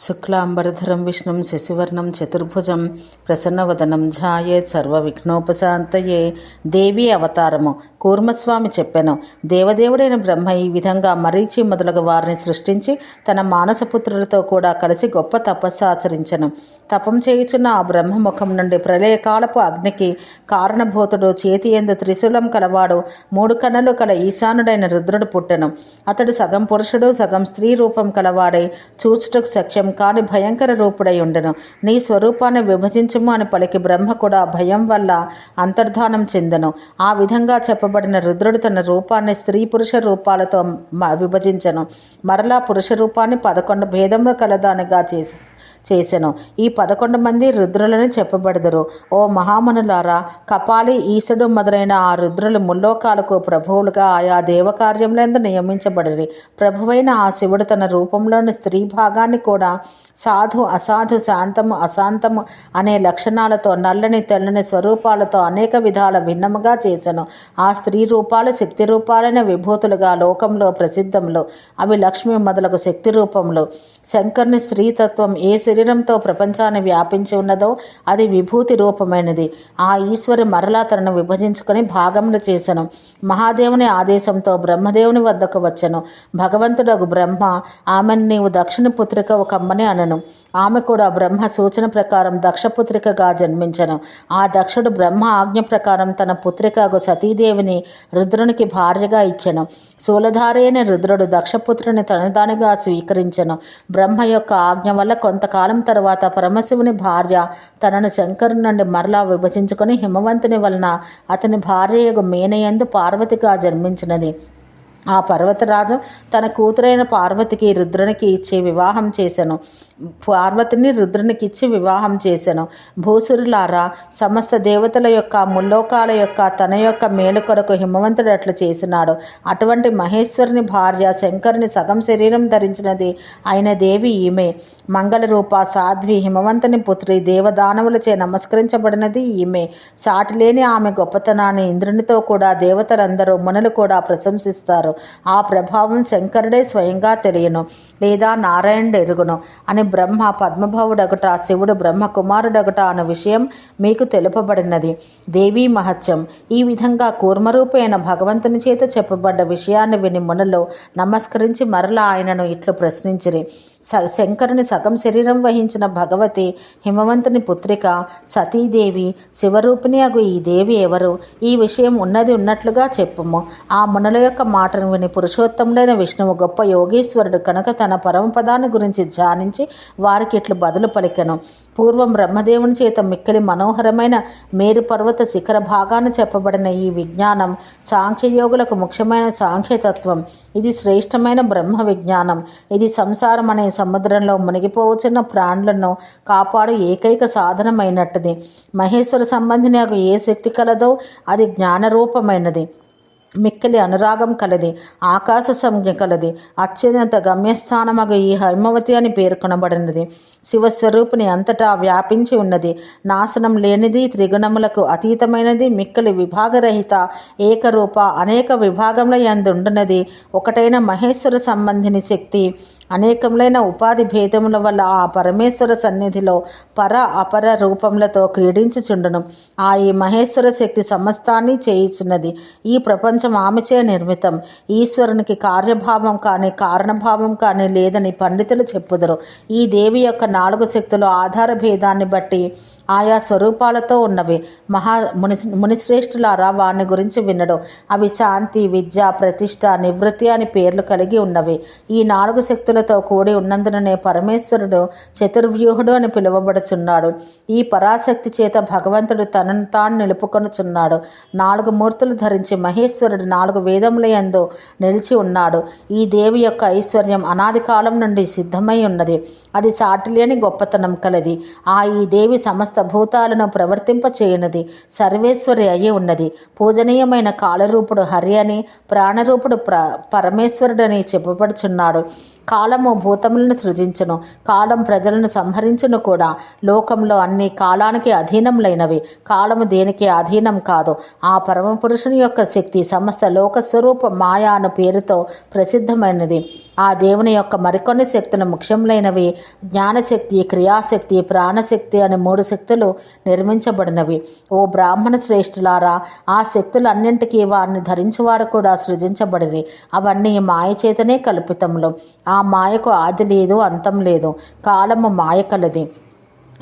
శుక్లాంబరధరం విష్ణుం శశివర్ణం చతుర్భుజం ప్రసన్నవదనం ఝాయేత్ సర్వవిఘ్నోపశాంతయే. దేవి అవతారము. కూర్మస్వామి చెప్పాను. దేవదేవుడైన బ్రహ్మ ఈ విధంగా మరీచి మొదలగు వారిని సృష్టించి తన మానసపుత్రులతో కూడా కలిసి గొప్ప తపస్సు ఆచరించను. తపం చేయుచున్న ఆ బ్రహ్మ ముఖం నుండి ప్రళయకాలపు అగ్నికి కారణభూతుడు చేతి ఎందు త్రిశూలం కలవాడు మూడు కన్నులు కల ఈశానుడైన రుద్రుడు పుట్టెను. అతడు సగం పురుషుడు సగం స్త్రీ రూపం కలవాడై చూచుటకు సఖ్యం కాని భయంకర రూపుడై ఉండను. నీ స్వరూపాన్ని విభజించము అని పలికి బ్రహ్మ కూడా భయం వల్ల అంతర్ధానం చెందను. ఆ విధంగా చెప్పబడిన రుద్రుడు తన రూపాన్ని స్త్రీ పురుష రూపాలతో మ- మరలా పురుష రూపాన్ని పదకొండు భేదములు కలదానిగా చేసి చేసెను. ఈ పదకొండు మంది రుద్రులని చెప్పబడదురు. ఓ మహామనులారా కపాలి ఈశుడు మొదలైన ఆ రుద్రులు ముల్లోకాలకు ప్రభువులుగా ఆయా దేవకార్యములందు నియమించబడిరి. ప్రభువైన ఆ శివుడు తన రూపంలోని స్త్రీ భాగాన్ని కూడా సాధు అసాధు శాంతము అశాంతము అనే లక్షణాలతో నల్లని తెల్లని స్వరూపాలతో అనేక విధాల భిన్నముగా చేసెను. ఆ స్త్రీ రూపాలు శక్తి రూపాలైన విభూతులుగా లోకంలో ప్రసిద్ధములు. అవి లక్ష్మి మొదలగు శక్తి రూపములు. శంకర్ని స్త్రీతత్వం ఏ శరీరంతో ప్రపంచాన్ని వ్యాపించి ఉన్నదో అది విభూతి రూపమైనది. ఆ ఈశ్వరి మరలా తనను విభజించుకొని భాగములు చేశను మహాదేవుని ఆదేశంతో బ్రహ్మదేవుని వద్దకు వచ్చను. భగవంతుడగు బ్రహ్మ ఆమెను నీవు దక్షిణ పుత్రిక ఒక అమ్మని అనను. ఆమె కూడా బ్రహ్మ సూచన ప్రకారం దక్షపుత్రికగా జన్మించను. ఆ దక్షుడు బ్రహ్మ ఆజ్ఞ ప్రకారం తన పుత్రికగు సతీదేవిని రుద్రునికి భార్యగా ఇచ్చెను. శూలధారైన రుద్రుడు దక్షపుత్రుని తనదానిగా స్వీకరించెను. బ్రహ్మ యొక్క ఆజ్ఞ వల్ల కొంతకాలం తర్వాత పరమశివుని భార్య తనను శంకరుని నుండి మరలా విభజించుకొని హిమవంతుని వలన అతని భార్యయగు మేనయందు పార్వతిగా జన్మించినది. ఆ పర్వతరాజు తన కూతురైన పార్వతికి రుద్రునికి ఇచ్చి వివాహం చేశాను పార్వతిని రుద్రునికి ఇచ్చి వివాహం చేశాను భూసురులారా సమస్త దేవతల యొక్క ముల్లోకాల యొక్క తన యొక్క మేలు కొరకు హిమవంతుడు అట్లు చేసినాడు. అటువంటి మహేశ్వరుని భార్య శంకరుని సగం శరీరం ధరించినది అయిన దేవి ఈమె. మంగళ రూప సాధ్వి హిమవంతుని పుత్రి దేవదానవులచే నమస్కరించబడినది ఈమె. సాటిలేని ఆమె గొప్పతనాన్ని ఇంద్రునితో కూడా దేవతలందరూ మునులు కూడా ప్రశంసిస్తారు. ఆ ప్రభావం శంకరుడే స్వయంగా తెలియను. లేదా నారాయణుడు ఎరుగును. అని బ్రహ్మ పద్మభవుడగుట శివుడు బ్రహ్మ కుమారుడగుట అన్న విషయం మీకు తెలుపబడినది. దేవీ మహత్యం. ఈ విధంగా కూర్మరూపైన భగవంతుని చేత చెప్పబడ్డ విషయాన్ని విని మునులు నమస్కరించి మరలా ఆయనను ఇట్లు ప్రశ్నించిరి. స శంకరుని సగం శరీరం వహించిన భగవతి హిమవంతుని పుత్రిక సతీదేవి శివరూపిణి అగు ఈ దేవి ఎవరు? ఈ విషయం ఉన్నది ఉన్నట్లుగా చెప్పుము. ఆ మునుల యొక్క మాటను విని పురుషోత్తముడైన విష్ణువు గొప్ప యోగేశ్వరుడు కనుక తన పరమపదాన్ని గురించి ధ్యానించి వారికి ఇట్లు బదులు పలికెను. పూర్వం బ్రహ్మదేవుని చేత మిక్కిలి మనోహరమైన మేరు పర్వత శిఖర భాగాన చెప్పబడిన ఈ విజ్ఞానం సాంఖ్యయోగులకు ముఖ్యమైన సాంఖ్యతత్వం. ఇది శ్రేష్టమైన బ్రహ్మ విజ్ఞానం. ఇది సంసారం అనే సముద్రంలో మునిగిపోవచ్చిన ప్రాణులను కాపాడు ఏకైక సాధనమైనట్టుది. మహేశ్వర సంబంధిని ఏ శక్తి కలదో అది జ్ఞానరూపమైనది. మిక్కిలి అనురాగం కలది ఆకాశ సంజ్ఞ కలది అత్యున్నత గమ్యస్థానమగు ఈ హైమవతి అని పేర్కొనబడినది శివస్వరూపిణి అంతటా వ్యాపించి ఉన్నది. నాశనం లేనిది త్రిగుణములకు అతీతమైనది మిక్కిలి విభాగరహిత ఏకరూప అనేక విభాగముల యందుండున్నది ఒకటైన మహేశ్వర సంబంధిని శక్తి అనేకములైన ఉపాధి భేదముల వల్ల ఆ పరమేశ్వర సన్నిధిలో పర అపర రూపములతో క్రీడించుచుండును. ఆ ఈ మహేశ్వర శక్తి సమస్తాన్ని చేయుచున్నది. ఈ ప్రపంచం ఆమెచే నిర్మితం. ఈశ్వరునికి కార్యభావం కానీ కారణభావం కానీ లేదని పండితులు చెప్పుదురు. ఈ దేవి యొక్క నాలుగు శక్తులు ఆధార భేదాన్ని బట్టి ఆయా స్వరూపాలతో ఉన్నవి. మహా ముని మునిశ్రేష్ఠులారా వారిని గురించి వినడు. అవి శాంతి విద్య ప్రతిష్ట నివృత్తి అని పేర్లు కలిగి ఉన్నవి. ఈ నాలుగు శక్తులతో కూడి ఉన్నందుననే పరమేశ్వరుడు చతుర్వ్యూహుడు అని పిలువబడుచున్నాడు. ఈ పరాశక్తి చేత భగవంతుడు తనను తాను నిలుపుకొనుచున్నాడు. నాలుగు మూర్తులు ధరించి మహేశ్వరుడు నాలుగు వేదముల యందు నిలిచి ఉన్నాడు. ఈ దేవి యొక్క ఐశ్వర్యం అనాది కాలం నుండి సిద్ధమై ఉన్నది. అది సాటిలేని గొప్పతనం కలది. ఆ ఈ దేవి సమస్త భూతాలను ప్రవర్తింప చేయనది సర్వేశ్వరి అయి ఉన్నది. పూజనీయమైన కాలరూపుడు హరి అని ప్రాణరూపుడు ప్ర పరమేశ్వరుడని చెప్పబడుచున్నాడు. కాలము భూతములను సృజించును. కాలం ప్రజలను సంహరించును కూడా. లోకంలో అన్ని కాలానికి అధీనములైనవి. కాలము దేనికి అధీనం కాదు. ఆ పరమ పురుషుని యొక్క శక్తి సమస్త లోక స్వరూప మాయా అను పేరుతో ప్రసిద్ధమైనది. ఆ దేవుని యొక్క మరికొన్ని శక్తులు ముఖ్యములైనవి. జ్ఞానశక్తి క్రియాశక్తి ప్రాణశక్తి అనే మూడు శక్తులు నిర్మించబడినవి. ఓ బ్రాహ్మణ శ్రేష్ఠులారా ఆ శక్తులన్నింటికీ వారిని ధరించేవారు కూడా సృజించబడినవి అవన్నీ మాయ చేతనే కల్పితములు. ఆ మాయకు ఆది లేదు అంతం లేదు. కాలము మాయ కలది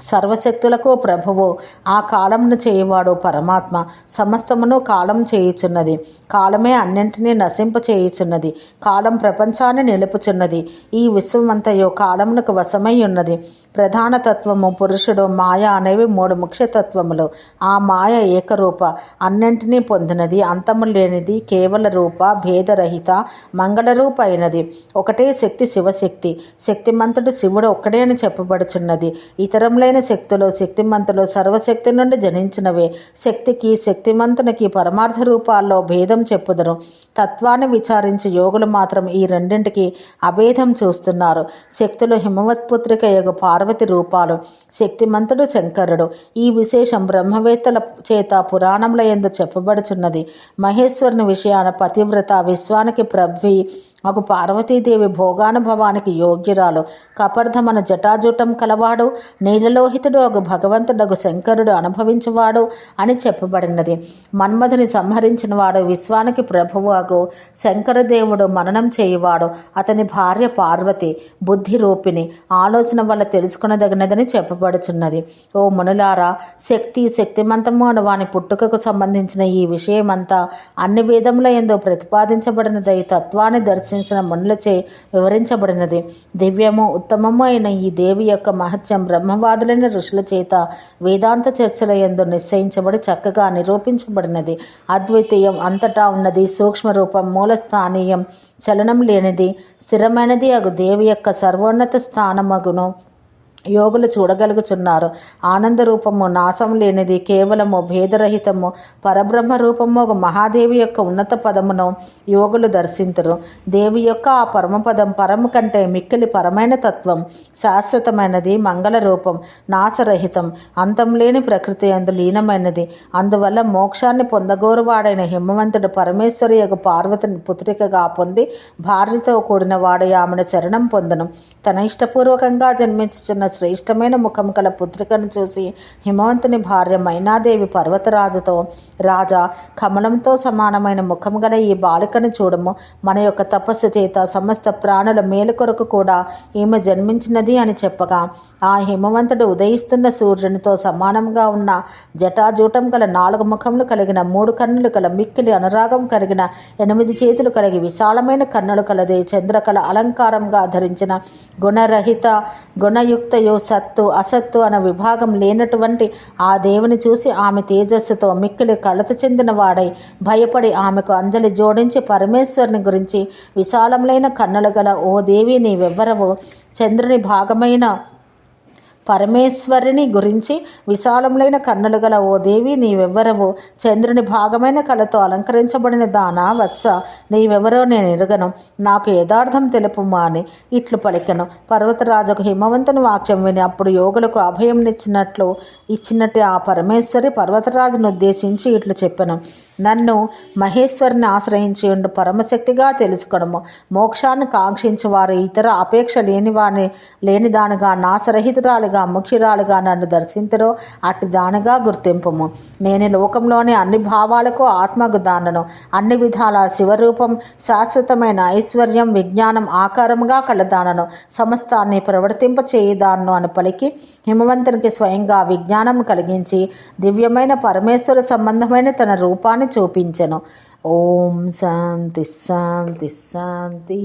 సర్వశక్తులకు ప్రభువు. ఆ కాలమును చేయువాడు పరమాత్మ. సమస్తమును కాలం చేయుచున్నది. కాలమే అన్నింటినీ నశింప చేయుచున్నది. కాలం ప్రపంచాన్ని నిలుపుచున్నది. ఈ విశ్వమంతయు కాలమునకు వశమై ఉన్నది ప్రధాన తత్వము పురుషుడు మాయ అనేవి మూడు ముఖ్య తత్వములు. ఆ మాయ ఏకరూప. అన్నింటినీ పొందినది అంతము లేనిది కేవల రూప భేదరహిత మంగళరూప అయినది ఒకటే శక్తి శివశక్తి. శక్తిమంతుడు శివుడు ఒక్కడే అని చెప్పబడుచున్నది. ఇతరంలో ఇతరములైన శక్తులు శక్తిమంతులు సర్వశక్తి నుండి జనించినవే. శక్తికి శక్తిమంతునికి పరమార్థ రూపాల్లో భేదం చెప్పుదరు. తత్వాన్ని విచారించి యోగులు మాత్రం ఈ రెండింటికి అభేదం చూస్తున్నారు. శక్తులు హిమవత్పుత్రిక యొక్క పార్వతి రూపాలు. శక్తిమంతుడు శంకరుడు. ఈ విశేషం బ్రహ్మవేత్తల చేత పురాణముల ఎందు చెప్పబడుచున్నది. మహేశ్వరుని విషయాన పతివ్రత విశ్వానికి ప్రవ్వి ఒక పార్వతీదేవి భోగానుభవానికి యోగ్యురాలు. కపర్ధమన జటాజూటం కలవాడు నీలలోహితుడు ఒక భగవంతుడగు శంకరుడు అనుభవించువాడు అని చెప్పబడినది. మన్మధుని సంహరించిన వాడు విశ్వానికి ప్రభువు అగు శంకరదేవుడు మననం చేయువాడు. అతని భార్య పార్వతి బుద్ధి రూపిణి ఆలోచన వల్ల తెలుసుకునదగినదని చెప్పబడుచున్నది. ఓ మునులారా శక్తి శక్తిమంతము అను వాని పుట్టుకకు సంబంధించిన ఈ విషయమంతా అన్ని వేదముల ఎందు ప్రతిపాదించబడినదై తత్వాన్ని దర్శించిన మునులచే వివరించబడినది. దివ్యము ఉత్తమము అయిన ఈ దేవి యొక్క మహత్యం బ్రహ్మవాదులైన ఋషుల చేత వేదాంత చర్చల ఎందు నిశ్చయించబడి చక్కగా నిరూపించబడినది. అద్వితీయం అంతటా ఉన్నది సూక్ష్మ రూపం మూల స్థానీయం చలనం లేనిది స్థిరమైనది అగు దేవి యొక్క సర్వోన్నత స్థానమగును. యోగులు చూడగలుగుచున్నారు. ఆనంద రూపము నాశం లేనిది కేవలము భేదరహితము. పరబ్రహ్మ రూపము ఒక మహాదేవి యొక్క ఉన్నత పదమును యోగులు దర్శించరు దేవి యొక్క ఆ పరమపదం పరము కంటే మిక్కిలి పరమైన తత్వం శాశ్వతమైనది మంగళ రూపం నాశరహితం. అంతం లేని ప్రకృతి అందు లీనమైనది. అందువల్ల మోక్షాన్ని పొందగోరువాడైన హిమవంతుడు పరమేశ్వరి యొక్క పార్వతిని పుత్రికగా పొంది భార్యతో కూడిన వాడు ఆమెను శరణం పొందను. తన ఇష్టపూర్వకంగా జన్మించుచున్న శ్రేష్టమైన ముఖం కల పుత్రికను చూసి హిమవంతుని భార్య మైనాదేవి పర్వతరాజుతో రాజా కమలంతో సమానమైన ముఖం గల ఈ బాలికను చూడము. మన యొక్క తపస్సు చేత సమస్త ప్రాణుల మేలు కొరకు కూడా ఈమె జన్మించినది అని చెప్పగా ఆ హిమవంతుడు ఉదయిస్తున్న సూర్యునితో సమానంగా ఉన్న జటాజూటం గల నాలుగు ముఖములు కలిగిన మూడు కన్నులు గల మిక్కిలి అనురాగం కలిగిన ఎనిమిది చేతులు కలిగి విశాలమైన కన్నులు కలది చంద్రకళ అలంకారంగా ధరించిన గుణరహిత గుణయుక్త గుణయుక్తయో సత్తు అసత్తు అన్న విభాగం లేనటువంటి ఆ దేవుని చూసి ఆమె తేజస్సుతో మిక్కిలి కళత చెందిన వాడై భయపడి ఆమెకు అంజలి జోడించి పరమేశ్వరుని గురించి విశాలములైన కన్నులు గల ఓ దేవి నీవెవ్వరవు చంద్రుని భాగమైన పరమేశ్వరిని గురించి విశాలములైన కన్నులు గల ఓ దేవి నీవెవ్వరవు? చంద్రుని భాగమైన కళతో అలంకరించబడిన దానా వత్స నీవెవరో నేను ఎరుగను. నాకు యథార్థం తెలుపుమా అని ఇట్లు పలికను. పర్వతరాజుకు హిమవంతుని వాక్యం విని అప్పుడు యోగులకు అభయం ఇచ్చినట్లు ఇచ్చినట్టు ఆ పరమేశ్వరి పర్వతరాజును ఉద్దేశించి ఇట్లు చెప్పను. నన్ను మహేశ్వరుని ఆశ్రయించి ఉండు పరమశక్తిగా తెలుసుకొనము. మోక్షాన్ని కాంక్షించి వారు ఇతర అపేక్ష లేని వారిని లేని దానిగా నాశరహితురాలుగా ముఖ్యురాలుగా నన్ను దర్శించరో అట్టి దానిగా గుర్తింపుము. నేను లోకంలోని అన్ని భావాలకు ఆత్మకు దానను అన్ని విధాల శివరూపం శాశ్వతమైన ఐశ్వర్యం విజ్ఞానం ఆకారముగా కలదానను. సమస్తాన్ని ప్రవర్తింప చేయదాను అని పలికి హిమవంతునికి స్వయంగా విజ్ఞానం కలిగించి దివ్యమైన పరమేశ్వర సంబంధమైన తన రూపాన్ని చూపించను. ఓం శాంతి శాంతి శాంతి.